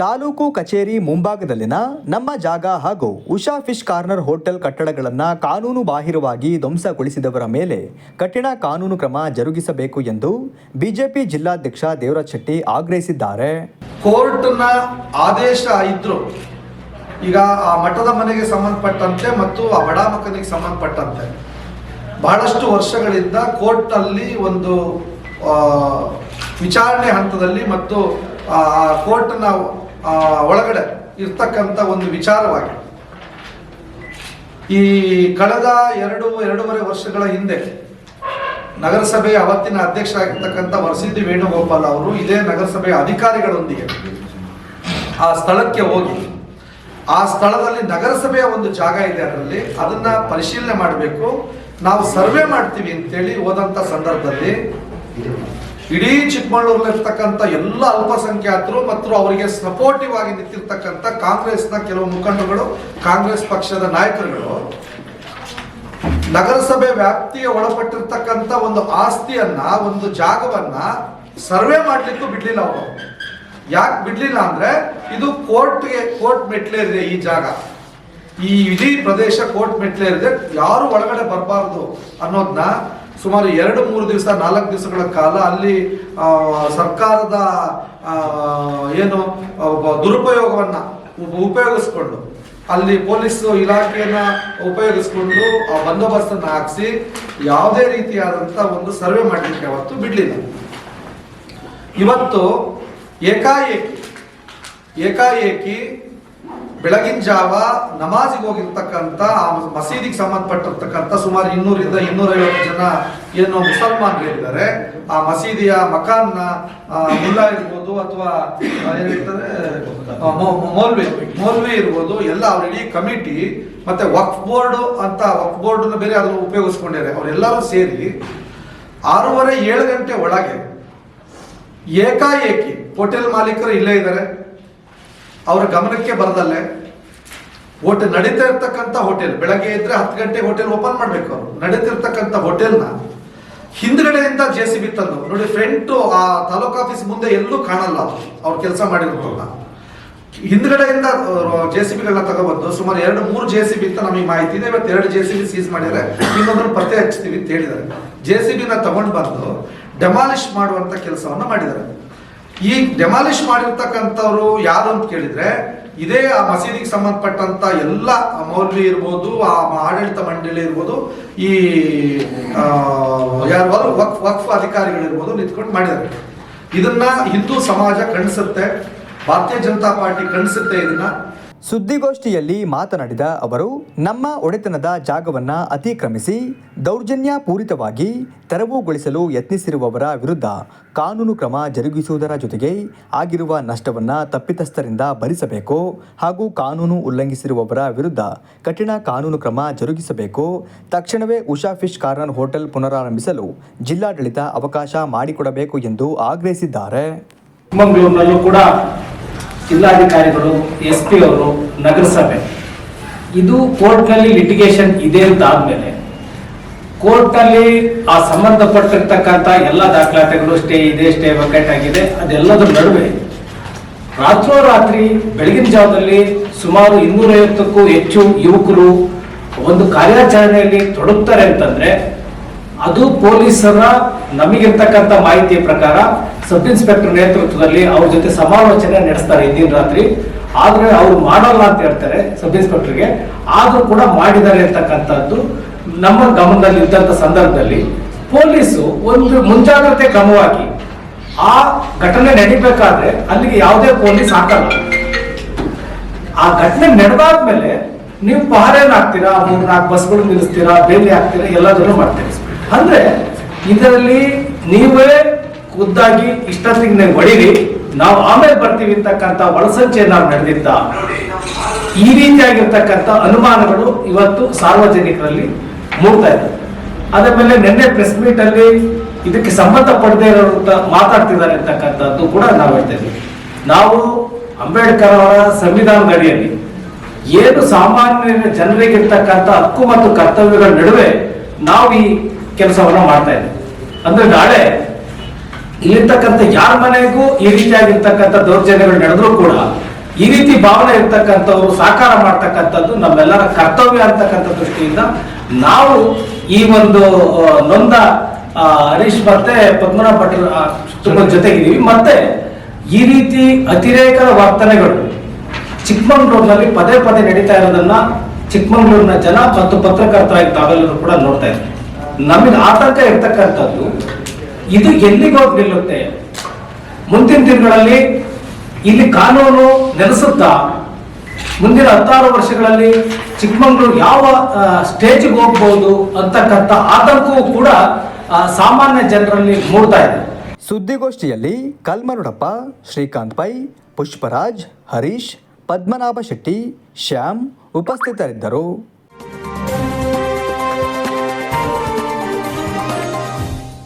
ತಾಲೂಕು ಕಚೇರಿ ಮುಂಭಾಗದಲ್ಲಿನ ನಮ್ಮ ಜಾಗ ಹಾಗೂ ಉಷಾ ಫಿಶ್ ಕಾರ್ನರ್ ಹೋಟೆಲ್ ಕಟ್ಟಡಗಳನ್ನು ಕಾನೂನು ಬಾಹಿರವಾಗಿ ಧ್ವಂಸಗೊಳಿಸಿದವರ ಮೇಲೆ ಕಠಿಣ ಕಾನೂನು ಕ್ರಮ ಜರುಗಿಸಬೇಕು ಎಂದು ಬಿಜೆಪಿ ಜಿಲ್ಲಾಧ್ಯಕ್ಷ ದೇವರಾಜ್ ಶೆಟ್ಟಿ ಆಗ್ರಹಿಸಿದ್ದಾರೆ. ಕೋರ್ಟ್ನ ಆದೇಶ ಇದ್ರು. ಈಗ ಆ ಮಠದ ಮನೆಗೆ ಸಂಬಂಧಪಟ್ಟಂತೆ ಮತ್ತು ಆ ಬಡಾಮಕನಿಗೆ ಸಂಬಂಧಪಟ್ಟಂತೆ ಬಹಳಷ್ಟು ವರ್ಷಗಳಿಂದ ಕೋರ್ಟ್ನಲ್ಲಿ ಒಂದು ವಿಚಾರಣೆ ಹಂತದಲ್ಲಿ ಮತ್ತು ಕೋರ್ಟ್ನ ಒಳಗಡೆ ಇರ್ತಕ್ಕಂಥ ಒಂದು ವಿಚಾರವಾಗಿದೆ. ಈ ಕಳೆದ ಎರಡು, ಎರಡೂವರೆ ವರ್ಷಗಳ ಹಿಂದೆ ನಗರಸಭೆಯ ಅವತ್ತಿನ ಅಧ್ಯಕ್ಷರಾಗಿರ್ತಕ್ಕಂಥ ವರಸಿದ್ದಿ ವೇಣುಗೋಪಾಲ್ ಅವರು ಇದೇ ನಗರಸಭೆಯ ಅಧಿಕಾರಿಗಳೊಂದಿಗೆ ಆ ಸ್ಥಳಕ್ಕೆ ಹೋಗಿ, ಆ ಸ್ಥಳದಲ್ಲಿ ನಗರಸಭೆಯ ಒಂದು ಜಾಗ ಇದೆ ಅದರಲ್ಲಿ, ಅದನ್ನ ಪರಿಶೀಲನೆ ಮಾಡಬೇಕು, ನಾವು ಸರ್ವೆ ಮಾಡ್ತೀವಿ ಅಂತೇಳಿ ಹೋದಂಥ ಸಂದರ್ಭದಲ್ಲಿ ಇಡೀ ಚಿಕ್ಕಮಗಳೂರಲ್ಲಿರ್ತಕ್ಕಂಥ ಎಲ್ಲ ಅಲ್ಪಸಂಖ್ಯಾತರು ಮತ್ತು ಅವರಿಗೆ ಸಪೋರ್ಟಿವ್ ಆಗಿ ನಿಂತಿರ್ತಕ್ಕಂಥ ಕಾಂಗ್ರೆಸ್ನ ಕೆಲವು ಮುಖಂಡಗಳು ಕಾಂಗ್ರೆಸ್ ಪಕ್ಷದ ನಾಯಕರುಗಳು, ನಗರಸಭೆ ವ್ಯಾಪ್ತಿಗೆ ಒಳಪಟ್ಟಿರ್ತಕ್ಕಂಥ ಒಂದು ಆಸ್ತಿಯನ್ನ, ಒಂದು ಜಾಗವನ್ನ ಸರ್ವೆ ಮಾಡಲಿಕ್ಕೂ ಬಿಡ್ಲಿಲ್ಲ ಅವರು. ಯಾಕೆ ಬಿಡ್ಲಿಲ್ಲ ಅಂದ್ರೆ ಇದು ಕೋರ್ಟ್ಗೆ, ಕೋರ್ಟ್ ಮೆಟ್ಲೇರಿದೆ ಈ ಜಾಗ. ಈ ಇಡೀ ಪ್ರದೇಶ ಕೋರ್ಟ್ ಮೆಟ್ಲೇರಿದೆ ಯಾರು ಒಳಗಡೆ ಬರಬಾರ್ದು ಅನ್ನೋದನ್ನ ಸುಮಾರು ಎರಡು ಮೂರು ದಿವಸ, ನಾಲ್ಕು ದಿವಸಗಳ ಕಾಲ ಅಲ್ಲಿ ಸರ್ಕಾರದ ಏನು ದುರುಪಯೋಗವನ್ನು ಉಪಯೋಗಿಸ್ಕೊಂಡು, ಅಲ್ಲಿ ಪೊಲೀಸ್ ಇಲಾಖೆಯನ್ನ ಉಪಯೋಗಿಸ್ಕೊಂಡು ಆ ಬಂದೋಬಸ್ತನ್ನು ಹಾಕಿಸಿ ಯಾವುದೇ ರೀತಿಯಾದಂತ ಒಂದು ಸರ್ವೆ ಮಾಡಲಿಕ್ಕೆ ಅವತ್ತು ಬಿಡಲಿಲ್ಲ. ಇವತ್ತು ಏಕಾಏಕಿ ಏಕಾಏಕಿ ಬೆಳಗಿನ ಜಾವ ನಮಾಜಿಗೆ ಹೋಗಿರ್ತಕ್ಕಂಥ ಆ ಮಸೀದಿಗೆ ಸಂಬಂಧಪಟ್ಟಿರ್ತಕ್ಕಂಥ ಸುಮಾರು ಇನ್ನೂರಿಂದ ಇನ್ನೂರೈವತ್ತು ಜನ ಏನು ಮುಸಲ್ಮಾನರಿದ್ದಾರೆ ಆ ಮಸೀದಿಯ ಮಕಾನ್ನ ಆ, ಮುಲ್ಲಾ ಇರ್ಬೋದು ಅಥವಾ ಏನಿರ್ತಾರೆ ಮೌಲ್ವಿ ಮೌಲ್ವಿ ಇರ್ಬೋದು ಎಲ್ಲ ಇಡೀ ಕಮಿಟಿ ಮತ್ತೆ ವಕ್ಫ್ ಬೋರ್ಡ್ ಅಂತ ವಕ್ಫ್ ಬೋರ್ಡ್ ಬೇರೆ ಅದನ್ನು ಉಪಯೋಗಿಸ್ಕೊಂಡಿದ್ದಾರೆ. ಅವರೆಲ್ಲರೂ ಸೇರಿ ಆರೂವರೆ ಏಳು ಗಂಟೆ ಒಳಗೆ ಏಕಾಏಕಿ ಹೋಟೆಲ್ ಮಾಲೀಕರು ಇಲ್ಲೇ ಇದ್ದಾರೆ. ಅವರ ಗಮನಕ್ಕೆ ಬರದಲ್ಲೇ ಹೋಟೆಲ್ ನಡೀತಾ ಇರ್ತಕ್ಕಂಥ ಹೋಟೆಲ್ ಬೆಳಗ್ಗೆ ಇದ್ರೆ ಹತ್ತು ಗಂಟೆ ಹೋಟೆಲ್ ಓಪನ್ ಮಾಡ್ಬೇಕು ಅವರು. ನಡೀತಿರ್ತಕ್ಕಂಥ ಹೋಟೆಲ್ನ ಹಿಂದ್ಗಡೆಯಿಂದ ಜೆ ಸಿ ಬಿ ತಂದು, ನೋಡಿ ಫ್ರಂಟ್ ಆ ತಾಲೂಕ್ ಆಫೀಸ್ ಮುಂದೆ ಎಲ್ಲೂ ಕಾಣಲ್ಲ ಅವ್ರು ಕೆಲಸ ಮಾಡಿರೋದನ್ನ ಹಿಂದ್ಗಡೆಯಿಂದ ಜೆ ಸಿ ಬಿಗಳನ್ನ ತಗೊಬಂದು, ಸುಮಾರು ಎರಡು ಮೂರು ಜೆ ಸಿ ಬಿ ಅಂತ ನಮಗೆ ಮಾಹಿತಿ ಇದೆ. ಇವತ್ತು ಎರಡು ಜೆ ಸಿ ಬಿ ಸೀಸ್ ಮಾಡಿದ್ದಾರೆ. ಇನ್ನೊಂದನ್ನು ಪತ್ತೆ ಹಚ್ತೀವಿ ಅಂತ ಹೇಳಿದ್ದಾರೆ. ಜೆ ಸಿ ಬಿನ ತಗೊಂಡು ಬಂದು ಡೆಮಾಲಿಷ್ ಮಾಡುವಂತ ಕೆಲಸವನ್ನ ಮಾಡಿದ್ದಾರೆ. ಈ ಡೆಮಾಲಿಷ್ ಮಾಡಿರ್ತಕ್ಕಂಥವ್ರು ಯಾರು ಅಂತ ಕೇಳಿದ್ರೆ ಇದೇ ಆ ಮಸೀದಿಗೆ ಸಂಬಂಧಪಟ್ಟಂತ ಎಲ್ಲ ಮೌಲ್ವಿ ಇರ್ಬೋದು, ಆ ಆಡಳಿತ ಮಂಡಳಿ ಇರ್ಬೋದು, ಈ ಯಾರು ವಕ್ಫ್ ವಕ್ಫ್ ಅಧಿಕಾರಿಗಳಿರ್ಬೋದು ನಿಂತ್ಕೊಂಡು ಮಾಡಿದ್ದಾರೆ. ಇದನ್ನ ಹಿಂದೂ ಸಮಾಜ ಖಂಡಿಸುತ್ತೆ, ಭಾರತೀಯ ಜನತಾ ಪಾರ್ಟಿ ಖಂಡಿಸುತ್ತೆ ಇದನ್ನ. ಸುದ್ದಿಗೋಷ್ಠಿಯಲ್ಲಿ ಮಾತನಾಡಿದ ಅವರು, ನಮ್ಮ ಒಡೆತನದ ಜಾಗವನ್ನ ಅತಿಕ್ರಮಿಸಿ ದೌರ್ಜನ್ಯ ಪೂರಿತವಾಗಿ ತೆರವುಗೊಳಿಸಲು ಯತ್ನಿಸಿರುವವರ ವಿರುದ್ಧ ಕಾನೂನು ಕ್ರಮ ಜರುಗಿಸುವುದರ ಜೊತೆಗೆ ಆಗಿರುವ ನಷ್ಟವನ್ನ ತಪ್ಪಿತಸ್ಥರಿಂದ ಭರಿಸಬೇಕು ಹಾಗೂ ಕಾನೂನು ಉಲ್ಲಂಘಿಸಿರುವವರ ವಿರುದ್ಧ ಕಠಿಣ ಕಾನೂನು ಕ್ರಮ ಜರುಗಿಸಬೇಕು. ತಕ್ಷಣವೇ ಉಷಾ ಫಿಶ್ ಕಾರ್ನರ್ ಹೋಟೆಲ್ ಪುನರಾರಂಭಿಸಲು ಜಿಲ್ಲಾಡಳಿತ ಅವಕಾಶ ಮಾಡಿಕೊಡಬೇಕು ಎಂದು ಆಗ್ರಹಿಸಿದ್ದಾರೆ. ಕೂಡ ಜಿಲ್ಲಾಧಿಕಾರಿಗಳು ಎಸ್ ಪಿ ಅವರು ನಗರಸಭೆ. ಇದು ಕೋರ್ಟ್ನಲ್ಲಿ ಲಿಟಿಗೇಷನ್ ಇದೆ ಅಂತ ಆದ್ಮೇಲೆ ಕೋರ್ಟ್ನಲ್ಲಿ ಆ ಸಂಬಂಧಪಟ್ಟಿರ್ತಕ್ಕಂಥ ಎಲ್ಲ ದಾಖಲಾತಿಗಳು ಸ್ಟೇ ಇದೆ ಸ್ಟೇ ವೆಕೆಟ್ ಆಗಿದೆ, ಅದೆಲ್ಲದರ ನಡುವೆ ರಾತ್ರೋರಾತ್ರಿ ಬೆಳಗಿನ ಜಾವದಲ್ಲಿ ಸುಮಾರು ಇನ್ನೂರೈವತ್ತಕ್ಕೂ ಹೆಚ್ಚು ಯುವಕರು ಒಂದು ಕಾರ್ಯಾಚರಣೆಯಲ್ಲಿ ತೊಡಗ್ತಾರೆ ಅಂತಂದ್ರೆ, ಅದು ಪೊಲೀಸರ ನಮಗಿರ್ತಕ್ಕಂಥ ಮಾಹಿತಿಯ ಪ್ರಕಾರ ಸಬ್ ಇನ್ಸ್ಪೆಕ್ಟರ್ ನೇತೃತ್ವದಲ್ಲಿ ಅವ್ರ ಜೊತೆ ಸಮಾಲೋಚನೆ ನಡೆಸ್ತಾರೆ ಇಂದಿನ ರಾತ್ರಿ. ಆದ್ರೆ ಅವ್ರು ಮಾಡಲ್ಲ ಅಂತ ಹೇಳ್ತಾರೆ ಸಬ್ ಇನ್ಸ್ಪೆಕ್ಟರ್ಗೆ ಆದ್ರೂ ಕೂಡ ಮಾಡಿದ್ದಾರೆ ಅಂತಕ್ಕಂಥದ್ದು ನಮ್ಮ ಗಮನದಲ್ಲಿ ಇದ್ದಂತ ಸಂದರ್ಭದಲ್ಲಿ ಪೊಲೀಸು ಒಂದು ಮುಂಜಾಗ್ರತೆ ಕ್ರಮವಾಗಿ ಆ ಘಟನೆ ನಡಿಬೇಕಾದ್ರೆ ಅಲ್ಲಿಗೆ ಯಾವುದೇ ಪೊಲೀಸ್ ಹಾಕಲ್ಲ. ಆ ಘಟನೆ ನಡೆದಾದ್ಮೇಲೆ ನೀವು ಪಹರೆನ ಹಾಕ್ತೀರಾ ಮೂರ್ ನಾಲ್ಕು ಬಸ್ಗಳು ನಿಲ್ಲಿಸ್ತೀರಾ, ಬೇಲಿ ಹಾಕ್ತೀರಾ, ಎಲ್ಲದನ್ನು ಮಾಡ್ತೀರಿ. ಅಂದ್ರೆ ಇದರಲ್ಲಿ ನೀವೇ ಖುದ್ದಾಗಿ ಇಷ್ಟೊತ್ತಿಗೆ ಹೊಡಿರಿ ನಾವು ಆಮೇಲೆ ಬರ್ತೀವಿ ಅಂತಕ್ಕಂಥ ಒಳಸಂಚೆ ನಾವು ನಡೆದಿದ್ದ. ಈ ರೀತಿಯಾಗಿರ್ತಕ್ಕಂಥ ಅನುಮಾನಗಳು ಇವತ್ತು ಸಾರ್ವಜನಿಕರಲ್ಲಿ ಮೂಡ್ತಾ ಇದೆ. ಅದ ಮೇಲೆ ನಿನ್ನೆ ಪ್ರೆಸ್ ಮೀಟ್ ಅಲ್ಲಿ ಇದಕ್ಕೆ ಸಂಬಂಧಪಡದೇ ಇರೋ ಮಾತಾಡ್ತಿದ್ದಾರೆ ಅಂತಕ್ಕಂಥದ್ದು ಕೂಡ ನಾವು ಹೇಳ್ತಾ ಇದ್ದೀವಿ ನಾವು ಅಂಬೇಡ್ಕರ್ ಅವರ ಸಂವಿಧಾನದ ಅಡಿಯಲ್ಲಿ ಏನು ಸಾಮಾನ್ಯ ಜನರಿಗಿರ್ತಕ್ಕಂಥ ಹಕ್ಕು ಮತ್ತು ಕರ್ತವ್ಯಗಳ ನಡುವೆ ನಾವು ಈ ಕೆಲಸವನ್ನ ಮಾಡ್ತಾ ಇದ್ದೀವಿ ಅಂದ್ರೆ ನಾಳೆ ಇಲ್ಲಿರ್ತಕ್ಕಂಥ ಯಾರ ಮನೆಗೂ ಈ ರೀತಿಯಾಗಿರ್ತಕ್ಕಂಥ ದೌರ್ಜನ್ಯಗಳು ನಡೆದ್ರೂ ಕೂಡ ಈ ರೀತಿ ಭಾವನೆ ಇರ್ತಕ್ಕಂಥವ್ರು ಸಾಕಾರ ಮಾಡ್ತಕ್ಕಂಥದ್ದು ನಮ್ಮೆಲ್ಲರ ಕರ್ತವ್ಯ ಅಂತಕ್ಕಂಥ ದೃಷ್ಟಿಯಿಂದ ನಾವು ಈ ಒಂದು ನೊಂದ ಹರೀಶ್ ಮತ್ತೆ ಪದ್ಮನಾಭ ಆ, ಕುಟುಂಬದ ಜೊತೆಗಿದ್ದೀವಿ. ಮತ್ತೆ ಈ ರೀತಿ ಅತಿರೇಕದ ವರ್ತನೆಗಳು ಚಿಕ್ಕಮಂಗ್ಳೂರಿನಲ್ಲಿ ಪದೇ ಪದೇ ನಡೀತಾ ಇರೋದನ್ನ ಚಿಕ್ಕಮಂಗ್ಳೂರಿನ ಜನ ಮತ್ತು ಪತ್ರಕರ್ತರಾಗಿ ತಾವೆಲ್ಲರೂ ಕೂಡ ನೋಡ್ತಾ ಇದ್ದೀವಿ ನಮಗೆ ಆತಂಕ ಇರ್ತಕ್ಕಂಥದ್ದು ಇದು ಎಲ್ಲಿಗೋ ನಿಲ್ಲುತ್ತೆ? ಮುಂದಿನ ದಿನಗಳಲ್ಲಿ ಇಲ್ಲಿ ಕಾನೂನು ನೆಲೆಸುತ್ತಾ, ಮುಂದಿನ ಹತ್ತಾರು ವರ್ಷಗಳಲ್ಲಿ ಚಿಕ್ಕಮಗಳೂರು ಯಾವ ಸ್ಟೇಜ್ಗೆ ಹೋಗ್ಬೋದು ಅಂತಕ್ಕಂಥ ಆತಂಕವೂ ಕೂಡ ಸಾಮಾನ್ಯ ಜನರಲ್ಲಿ ಮೂಡ್ತಾ ಇದೆ. ಸುದ್ದಿಗೋಷ್ಠಿಯಲ್ಲಿ ಕಲ್ಮರುಡಪ್ಪ ಶ್ರೀಕಾಂತ್ ಪೈ, ಪುಷ್ಪರಾಜ್, ಹರೀಶ್, ಪದ್ಮನಾಭ ಶೆಟ್ಟಿ, ಶ್ಯಾಮ್ ಉಪಸ್ಥಿತರಿದ್ದರು.